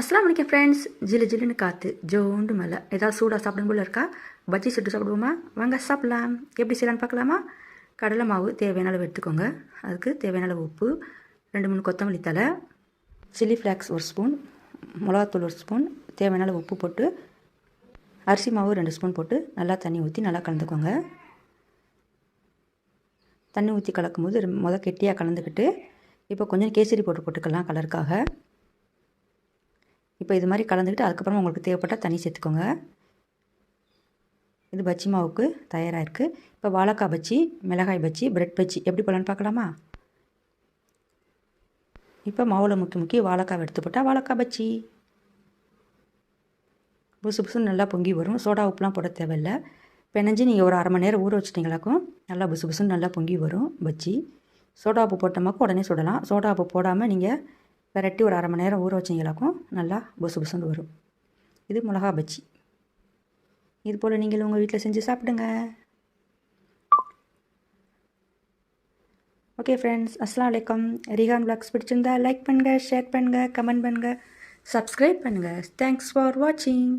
அஸ்லாம் வலைக்கம் ஃப்ரெண்ட்ஸ் ஜிலு ஜில்லுன்னு காற்று ஜோண்டு மலை ஏதாவது சூடாக சாப்பிடும் போல இருக்கா? பஜ்ஜி சுட்டு சாப்பிடுவோமா? வாங்க சாப்பிட்லாம். எப்படி செய்யலான்னு பார்க்கலாமா? கடலை மாவு தேவையான அளவு எடுத்துக்கோங்க. அதுக்கு தேவையான அளவு உப்பு ரெண்டு மூணு கொத்தமல்லி தலை சில்லி ஃப்ளாக்ஸ் ஒரு ஸ்பூன் மிளகாத்தூள் ஒரு ஸ்பூன் தேவையான அளவு உப்பு போட்டு அரிசி மாவு ரெண்டு ஸ்பூன் போட்டு நல்லா தண்ணி ஊற்றி நல்லா கலந்துக்கோங்க. தண்ணி ஊற்றி கலக்கும் போது முத கெட்டியாக கலந்துக்கிட்டு இப்போ கொஞ்சம் கேசரி போட்டு போட்டுக்கலாம் கலருக்காக இப்போ இது மாதிரி கலந்துக்கிட்டு அதுக்கப்புறமா உங்களுக்கு தேவைப்பட்டால் தண்ணி சேர்த்துக்கோங்க. இது பஜ்ஜி மாவுக்கு தயாராக இருக்குது இப்போ வாழைக்காய் பஜ்ஜி மிளகாய் பஜ்ஜி பிரெட் பஜ்ஜி எப்படி போகலான்னு பார்க்கலாமா? இப்போ மாவில் முக்கி முக்கி வாழைக்காய் எடுத்து போட்டால் வாழைக்காய் பஜ்ஜி. புசு புசுன்னு நல்லா பொங்கி வரும். சோடா உப்புலாம் போட தேவையில்லை. பெனஞ்சு நீங்கள் ஒரு அரை மணி நேரம் ஊற வச்சிட்டிங்களாக்கும் நல்லா புசு புசுன்னு நல்லா பொங்கி வரும் பஜ்ஜி. சோடா உப்பு போட்டோமாக்கும் உடனே சுடலாம். சோடா உப்பு போடாமல் நீங்கள் விரட்டி ஒரு அரை மணி நேரம் ஊற வச்சிங்களாக்கும் நல்லா புசு புசுன்னு வரும். இது மிளகா பஜ்ஜி. இது போல் நீங்கள் உங்கள் வீட்டில் செஞ்சு சாப்பிடுங்க. ஓகே ஃப்ரெண்ட்ஸ் அஸ்லாம் வலைக்கம் ரிஹான் பிளாக்ஸ் பிடிச்சிருந்தா லைக் பண்ணுங்கள் ஷேர் பண்ணுங்கள் கமெண்ட் பண்ணுங்கள் சப்ஸ்கிரைப் பண்ணுங்கள் தேங்க்ஸ் ஃபார் வாட்சிங்